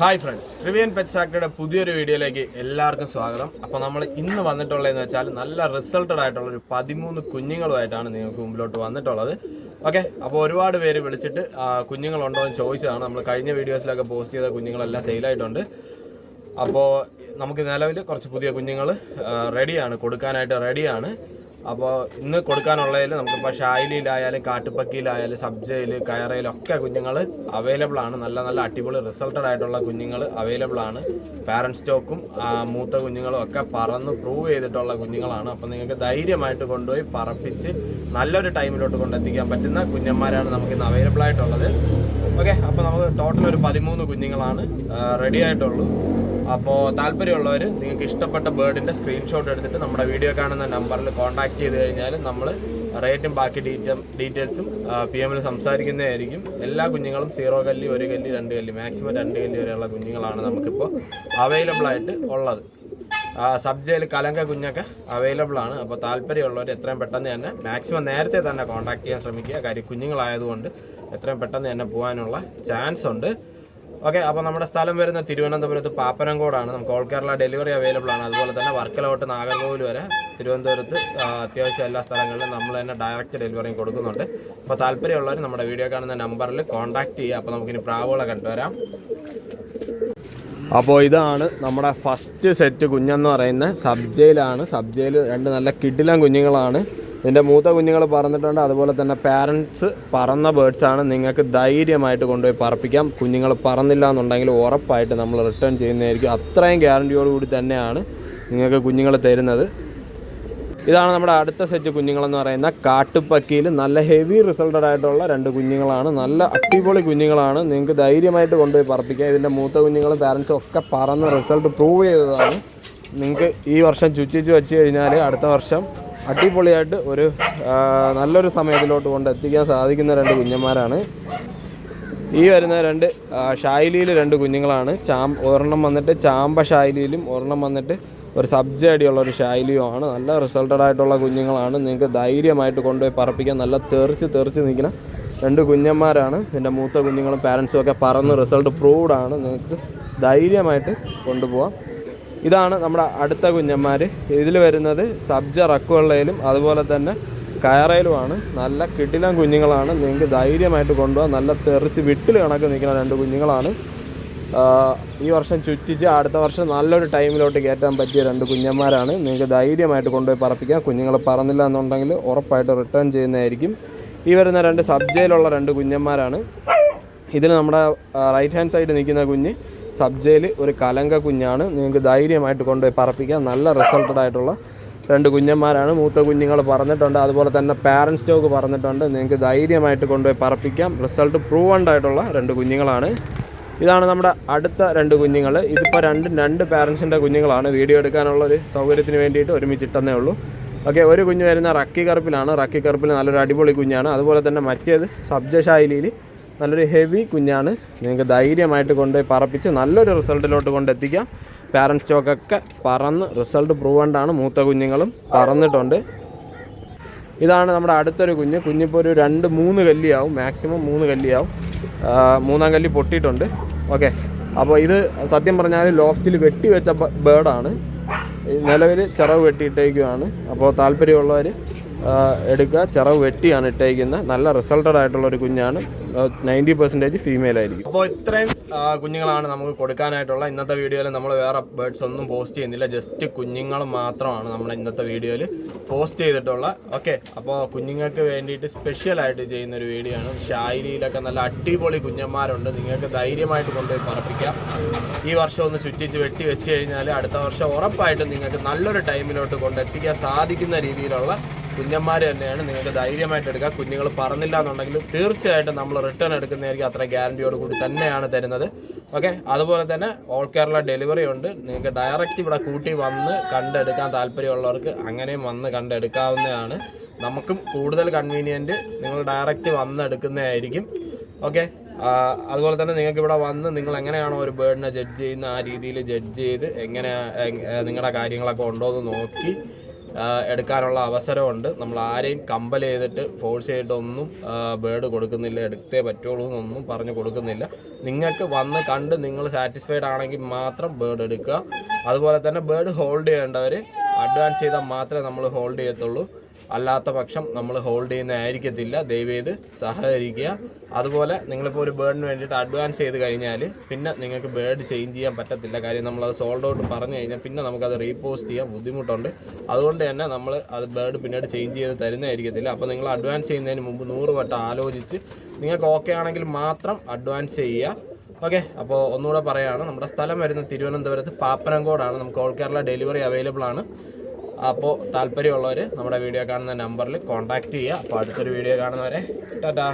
Hi friends Rivian pet ഫാക്ടറിയുടെ പുതിയൊരു വീഡിയോയിലേക്ക് എല്ലാവർക്കും സ്വാഗതം. അപ്പോൾ നമ്മൾ ഇന്ന് വന്നിട്ടുള്ളതെന്ന് വെച്ചാൽ നല്ല റിസൾട്ടഡ് ആയിട്ടുള്ള ഒരു പതിമൂന്ന് കുഞ്ഞുങ്ങളുമായിട്ടാണ് നിങ്ങൾക്ക് മുമ്പിലോട്ട് വന്നിട്ടുള്ളത്. ഓക്കെ അപ്പോൾ ഒരുപാട് പേര് വിളിച്ചിട്ട് കുഞ്ഞുങ്ങളുണ്ടോ എന്ന് ചോദിച്ചതാണ്. നമ്മൾ കഴിഞ്ഞ വീഡിയോസിലൊക്കെ പോസ്റ്റ് ചെയ്ത കുഞ്ഞുങ്ങളെല്ലാം സെയിലായിട്ടുണ്ട്. അപ്പോൾ നമുക്ക് നിലവിൽ കുറച്ച് പുതിയ കുഞ്ഞുങ്ങൾ റെഡിയാണ് കൊടുക്കാനായിട്ട് റെഡിയാണ് അപ്പോൾ ഇന്ന് കൊടുക്കാനുള്ളതിൽ നമുക്കിപ്പോൾ ഷായിലിയിലായാലും കാട്ടുപക്കിയിലായാലും സബ്ജയിൽ കയറയിലൊക്കെ കുഞ്ഞുങ്ങൾ അവൈലബിൾ ആണ്. നല്ല നല്ല അടിപൊളി റിസൾട്ടഡ് ആയിട്ടുള്ള കുഞ്ഞുങ്ങൾ അവൈലബിൾ ആണ്. പാരൻസ് സ്റ്റോക്കും മൂത്ത കുഞ്ഞുങ്ങളും ഒക്കെ പറന്ന് പ്രൂവ് ചെയ്തിട്ടുള്ള കുഞ്ഞുങ്ങളാണ്. അപ്പോൾ നിങ്ങൾക്ക് ധൈര്യമായിട്ട് കൊണ്ടുപോയി പറപ്പിച്ച് നല്ലൊരു ടൈമിലോട്ട് കൊണ്ടെത്തിക്കാൻ പറ്റുന്ന കുഞ്ഞന്മാരാണ് നമുക്ക് ഇന്ന് അവൈലബിൾ ആയിട്ടുള്ളത്. ഓക്കെ അപ്പോൾ നമുക്ക് ടോട്ടൽ ഒരു പതിമൂന്ന് കുഞ്ഞുങ്ങളാണ് റെഡി ആയിട്ടുള്ളൂ. അപ്പോൾ താല്പര്യമുള്ളവർ നിങ്ങൾക്ക് ഇഷ്ടപ്പെട്ട ബേർഡിന്റെ സ്ക്രീൻഷോട്ട് എടുത്തിട്ട് നമ്മുടെ വീഡിയോ കാണുന്ന നമ്പറിൽ കോൺടാക്ട് ചെയ്ത് കഴിഞ്ഞാൽ നമ്മൾ റേറ്റും ബാക്കി ഡീറ്റ ഡീറ്റെയിൽസും പി എമ്മിൽ സംസാരിക്കുന്നതായിരിക്കും. എല്ലാ കുഞ്ഞുങ്ങളും സീറോ കല്ലി ഒരു കല്ലി രണ്ട് കല്ലി മാക്സിമം രണ്ട് കല്ലി വരെയുള്ള കുഞ്ഞുങ്ങളാണ് നമുക്കിപ്പോൾ അവൈലബിൾ ആയിട്ട് ഉള്ളത്. സബ്ജയിൽ കലങ്ക കുഞ്ഞൊക്കെ അവൈലബിൾ ആണ്. അപ്പോൾ താല്പര്യമുള്ളവർ എത്രയും പെട്ടെന്ന് തന്നെ മാക്സിമം നേരത്തെ തന്നെ കോൺടാക്ട് ചെയ്യാൻ ശ്രമിക്കുക. കാര്യം കുഞ്ഞുങ്ങളായതുകൊണ്ട് എത്രയും പെട്ടെന്ന് തന്നെ പോകാനുള്ള ചാൻസ് ഉണ്ട്. ഓക്കെ അപ്പോൾ നമ്മുടെ സ്ഥലം വരുന്ന തിരുവനന്തപുരത്ത് പാപ്പനംകോടാണ്. നമുക്ക് ഓൾ കേരള ഡെലിവറി അവൈലബിൾ ആണ്. അതുപോലെ തന്നെ വർക്കലോട്ട് നാഗർകോവിൽ വരെ തിരുവനന്തപുരത്ത് അത്യാവശ്യം എല്ലാ സ്ഥലങ്ങളിലും നമ്മൾ തന്നെ ഡയറക്റ്റ് ഡെലിവറിയും കൊടുക്കുന്നുണ്ട്. അപ്പോൾ താല്പര്യമുള്ളവർ നമ്മുടെ വീഡിയോ കാണുന്ന നമ്പറിൽ കോൺടാക്ട് ചെയ്യുക. അപ്പോൾ നമുക്കിനി പ്രാവുകളെ കണ്ടുവരാം. അപ്പോൾ ഇതാണ് നമ്മുടെ ഫസ്റ്റ് സെറ്റ് കുഞ്ഞെന്ന് പറയുന്ന സബ്ജയിലാണ് സബ്ജയിൽ രണ്ട് നല്ല കിടിലം കുഞ്ഞുങ്ങളാണ്. ഇതിന്റെ മൂത്ത കുഞ്ഞുങ്ങൾ പറന്നിട്ടുണ്ട്. അതുപോലെ തന്നെ പാരൻസ് പറന്ന ബേർഡ്സ് ആണ് നിങ്ങൾക്ക് ധൈര്യമായിട്ട് കൊണ്ടുപോയി പറപ്പിക്കാം. കുഞ്ഞുങ്ങൾ പറന്നില്ല എന്നുണ്ടെങ്കിൽ ഉറപ്പായിട്ട് നമ്മൾ റിട്ടേൺ ചെയ്യുന്നതായിരിക്കും. അത്രയും ഗ്യാരണ്ടിയോടുകൂടി തന്നെയാണ് നിങ്ങൾക്ക് കുഞ്ഞുങ്ങൾ തരുന്നത്. ഇതാണ് നമ്മുടെ അടുത്ത സെറ്റ് കുഞ്ഞുങ്ങളെന്ന് പറയുന്ന കാട്ടുപക്കിയിൽ നല്ല ഹെവി റിസൾട്ടഡ് ആയിട്ടുള്ള രണ്ട് കുഞ്ഞുങ്ങളാണ്. നല്ല അടിപൊളി കുഞ്ഞുങ്ങളാണ്. നിങ്ങൾക്ക് ധൈര്യമായിട്ട് കൊണ്ടുപോയി പറപ്പിക്കാം. ഇതിന്റെ മൂത്ത കുഞ്ഞുങ്ങളും പാരൻസും ഒക്കെ പറന്ന് റിസൾട്ട് പ്രൂവ് ചെയ്തതാണ്. നിങ്ങൾക്ക് ഈ വർഷം ചുറ്റിച്ച് വെച്ച് കഴിഞ്ഞാൽ അടുത്ത വർഷം അടിപൊളിയായിട്ട് ഒരു നല്ലൊരു സമയത്തിലോട്ട് കൊണ്ട് എത്തിക്കാൻ സാധിക്കുന്ന രണ്ട് കുഞ്ഞന്മാരാണ്. ഈ വരുന്ന രണ്ട് ഷായിലിയിൽ രണ്ട് കുഞ്ഞുങ്ങളാണ്. ചാം ഒരെണ്ണം വന്നിട്ട് ചാമ്പ ശൈലിയിലും ഒരെണ്ണം വന്നിട്ട് ഒരു സബ്ജി അടിയുള്ള ഒരു ശൈലിയുമാണ് നല്ല റിസൾട്ടഡ് ആയിട്ടുള്ള കുഞ്ഞുങ്ങളാണ്. നിങ്ങൾക്ക് ധൈര്യമായിട്ട് കൊണ്ടുപോയി പറപ്പിക്കാൻ നല്ല തെറിച്ച് തെറിച്ച് നിൽക്കുന്ന രണ്ട് കുഞ്ഞന്മാരാണ്. ഇതിന്റെ മൂത്ത കുഞ്ഞുങ്ങളും പാരൻസും ഒക്കെ പറന്ന് റിസൾട്ട് പ്രൂവ്ഡ് ആണ്. നിങ്ങൾക്ക് ധൈര്യമായിട്ട് കൊണ്ടുപോകാം ഇതാണ് നമ്മുടെ അടുത്ത കുഞ്ഞന്മാർ ഇതിൽ വരുന്നത് സബ്ജ റക്കുവെള്ളയിലും അതുപോലെ തന്നെ കയറയിലുമാണ്. നല്ല കിടിലം കുഞ്ഞുങ്ങളാണ്. നിങ്ങൾക്ക് ധൈര്യമായിട്ട് കൊണ്ടുപോകാം. നല്ല തെറിച്ച് വിട്ടിൽ കണക്ക് നിൽക്കുന്ന രണ്ട് കുഞ്ഞുങ്ങളാണ്. ഈ വർഷം ചുറ്റിച്ച് അടുത്ത വർഷം നല്ലൊരു ടൈമിലോട്ട് കയറ്റാൻ പറ്റിയ രണ്ട് കുഞ്ഞന്മാരാണ്. നിങ്ങൾക്ക് ധൈര്യമായിട്ട് കൊണ്ടുപോയി പറപ്പിക്കാം. കുഞ്ഞുങ്ങൾ പറന്നില്ല എന്നുണ്ടെങ്കിൽ ഉറപ്പായിട്ട് റിട്ടേൺ ചെയ്യുന്നതായിരിക്കും. ഈ വരുന്ന രണ്ട് സബ്ജയിലുള്ള രണ്ട് കുഞ്ഞന്മാരാണ്. ഇതിൽ നമ്മുടെ റൈറ്റ് ഹാൻഡ് സൈഡ് നിൽക്കുന്ന കുഞ്ഞ് സബ്ജയിൽ ഒരു കലങ്ക കുഞ്ഞാണ്. നിങ്ങൾക്ക് ധൈര്യമായിട്ട് കൊണ്ടുപോയി പറപ്പിക്കാം. നല്ല റിസൾട്ടഡ് ആയിട്ടുള്ള രണ്ട് കുഞ്ഞന്മാരാണ്. മൂത്ത കുഞ്ഞുങ്ങൾ പറഞ്ഞിട്ടുണ്ട്. അതുപോലെ തന്നെ പാരൻസ് സ്റ്റോക്ക് പറഞ്ഞിട്ടുണ്ട്. നിങ്ങൾക്ക് ധൈര്യമായിട്ട് കൊണ്ടുപോയി പറപ്പിക്കാം. റിസൾട്ട് പ്രൂവണ്ടായിട്ടുള്ള ആയിട്ടുള്ള രണ്ട് കുഞ്ഞുങ്ങളാണ്. ഇതാണ് നമ്മുടെ അടുത്ത രണ്ട് കുഞ്ഞുങ്ങൾ. ഇതിപ്പോൾ രണ്ടും രണ്ട് പാരൻസിന്റെ കുഞ്ഞുങ്ങളാണ്. വീഡിയോ എടുക്കാനുള്ള ഒരു സൗകര്യത്തിന് വേണ്ടിയിട്ട് ഒരുമിച്ചിട്ടെന്നേ ഉള്ളൂ. ഓക്കെ ഒരു കുഞ്ഞ് വരുന്ന റക്കി കറുപ്പിലാണ് റക്കി കറുപ്പിൽ നല്ലൊരു അടിപൊളി കുഞ്ഞാണ്. അതുപോലെ തന്നെ മറ്റേത് സബ്ജ ശൈലിയിൽ നല്ലൊരു ഹെവി കുഞ്ഞാണ്. നിങ്ങൾക്ക് ധൈര്യമായിട്ട് കൊണ്ടുപോയി പറപ്പിച്ച് നല്ലൊരു റിസൾട്ടിലോട്ട് കൊണ്ടെത്തിക്കാം. പാരൻസ് സ്റ്റോക്കൊക്കെ പറന്ന് റിസൾട്ട് പ്രൂവണ്ടാണ് മൂത്ത കുഞ്ഞുങ്ങളും പറന്നിട്ടുണ്ട്. ഇതാണ് നമ്മുടെ അടുത്തൊരു കുഞ്ഞ്. കുഞ്ഞിപ്പോൾ ഒരു രണ്ട് മൂന്ന് കല്ലിയാവും. മാക്സിമം മൂന്ന് കല്ലിയാവും. മൂന്നാം കല്ലി പൊട്ടിയിട്ടുണ്ട്. ഓക്കെ അപ്പോൾ ഇത് സത്യം പറഞ്ഞാൽ ലോഫ്റ്റിൽ വെട്ടി വെച്ച ബേർഡാണ് നിലവിൽ ചിറവ് വെട്ടിയിട്ടേക്കുവാണ്. അപ്പോൾ താല്പര്യമുള്ളവർ എടുക്കുക. ചിറവ് വെട്ടിയാണ് ഇട്ടേക്കുന്നത്. നല്ല റിസൾട്ടഡ് ആയിട്ടുള്ള ഒരു കുഞ്ഞാണ്. നയന്റി പെർസെന്റേജ് ഫീമെയിൽ ആയിരിക്കും. അപ്പോൾ ഇത്രയും കുഞ്ഞുങ്ങളാണ് നമുക്ക് കൊടുക്കാനായിട്ടുള്ള. ഇന്നത്തെ വീഡിയോയിൽ നമ്മൾ വേറെ ബേർഡ്സ് ഒന്നും പോസ്റ്റ് ചെയ്യുന്നില്ല. ജസ്റ്റ് കുഞ്ഞുങ്ങൾ മാത്രമാണ് നമ്മൾ ഇന്നത്തെ വീഡിയോയിൽ പോസ്റ്റ് ചെയ്തിട്ടുള്ള. ഓക്കെ അപ്പോൾ കുഞ്ഞുങ്ങൾക്ക് വേണ്ടിയിട്ട് സ്പെഷ്യലായിട്ട് ചെയ്യുന്ന ഒരു വീഡിയോ ആണ്. ഷായിരിയിലൊക്കെ നല്ല അടിപൊളി കുഞ്ഞന്മാരുണ്ട്. നിങ്ങൾക്ക് ധൈര്യമായിട്ട് കൊണ്ടുപോയി പറപ്പിക്കാം. ഈ വർഷം ഒന്ന് ചുറ്റിച്ച് വെട്ടി വെച്ച് കഴിഞ്ഞാൽ അടുത്ത വർഷം ഉറപ്പായിട്ടും നിങ്ങൾക്ക് നല്ലൊരു ടൈമിലോട്ട് കൊണ്ടെത്തിക്കാൻ സാധിക്കുന്ന രീതിയിലുള്ള കുഞ്ഞന്മാർ തന്നെയാണ്. നിങ്ങൾക്ക് ധൈര്യമായിട്ട് എടുക്കുക കുഞ്ഞുങ്ങൾ പറഞ്ഞില്ല എന്നുണ്ടെങ്കിലും തീർച്ചയായിട്ടും നമ്മൾ റിട്ടേൺ എടുക്കുന്നതായിരിക്കും അത്ര ഗ്യാരണ്ടിയോട് കൂടി തന്നെയാണ് തരുന്നത്. ഓക്കെ അതുപോലെ തന്നെ ഓൾ കേരള ഡെലിവറി ഉണ്ട്. നിങ്ങൾക്ക് ഡയറക്റ്റ് ഇവിടെ കൂട്ടി വന്ന് കണ്ടെടുക്കാൻ താല്പര്യമുള്ളവർക്ക് അങ്ങനെയും വന്ന് കണ്ടെടുക്കാവുന്നതാണ്. നമുക്കും കൂടുതൽ കൺവീനിയന്റ് നിങ്ങൾ ഡയറക്റ്റ് വന്ന് എടുക്കുന്നതായിരിക്കും. ഓക്കെ അതുപോലെ തന്നെ നിങ്ങൾക്ക് ഇവിടെ വന്ന് നിങ്ങൾ എങ്ങനെയാണോ ഒരു ബേർഡിനെ ജഡ്ജ് ചെയ്യുന്ന ആ രീതിയിൽ ജഡ്ജ് ചെയ്ത് എങ്ങനെ നിങ്ങളുടെ കാര്യങ്ങളൊക്കെ ഉണ്ടോ എന്ന് നോക്കി എടുക്കാനുള്ള അവസരമുണ്ട്. നമ്മൾ ആരെയും കമ്പൽ ചെയ്തിട്ട് ഫോഴ്സ് ചെയ്തിട്ടൊന്നും ബേർഡ് കൊടുക്കുന്നില്ല എടുത്തേ പറ്റുള്ളൂ എന്നൊന്നും പറഞ്ഞു കൊടുക്കുന്നില്ല. നിങ്ങൾക്ക് വന്ന് കണ്ട് നിങ്ങൾ സാറ്റിസ്ഫൈഡ് ആണെങ്കിൽ മാത്രം ബേർഡ് എടുക്കുക. അതുപോലെ തന്നെ ബേർഡ് ഹോൾഡ് ചെയ്യേണ്ടവർ അഡ്വാൻസ് ചെയ്താൽ മാത്രമേ നമ്മൾ ഹോൾഡ് ചെയ്യത്തുള്ളൂ. അല്ലാത്ത പക്ഷം നമ്മൾ ഹോൾഡ് ചെയ്യുന്നതായിരിക്കത്തില്ല ദയവേത് സഹകരിക്കുക. അതുപോലെ നിങ്ങളിപ്പോൾ ഒരു ബേഡിന് വേണ്ടിയിട്ട് അഡ്വാൻസ് ചെയ്ത് കഴിഞ്ഞാൽ പിന്നെ നിങ്ങൾക്ക് ബേഡ് ചേഞ്ച് ചെയ്യാൻ പറ്റത്തില്ല. കാര്യം നമ്മളത് സോൾഡ് ഔട്ട് പറഞ്ഞു കഴിഞ്ഞാൽ പിന്നെ നമുക്കത് റീപോസ്റ്റ് ചെയ്യാൻ ബുദ്ധിമുട്ടുണ്ട്. അതുകൊണ്ട് തന്നെ നമ്മൾ അത് ബേഡ് പിന്നീട് ചേഞ്ച് ചെയ്ത് തരുന്നതായിരിക്കത്തില്ല. അപ്പോൾ നിങ്ങൾ അഡ്വാൻസ് ചെയ്യുന്നതിന് മുമ്പ് നൂറ് വട്ടം ആലോചിച്ച് നിങ്ങൾക്ക് ഓക്കെ ആണെങ്കിൽ മാത്രം അഡ്വാൻസ് ചെയ്യുക. ഓക്കെ അപ്പോൾ ഒന്നുകൂടെ പറയുകയാണ് നമ്മുടെ സ്ഥലം വരുന്നത് തിരുവനന്തപുരത്ത് പാപ്പനംകോടാണ്. നമുക്ക് ഓൾ കേരള ഡെലിവറി അവൈലബിൾ ആണ്. അപ്പോൾ താല്പര്യമുള്ളവർ നമ്മുടെ വീഡിയോ കാണുന്ന നമ്പറിൽ കോൺടാക്റ്റ് ചെയ്യുക. അപ്പോൾ അടുത്തൊരു വീഡിയോ കാണുന്നവരെ ടാറ്റാ.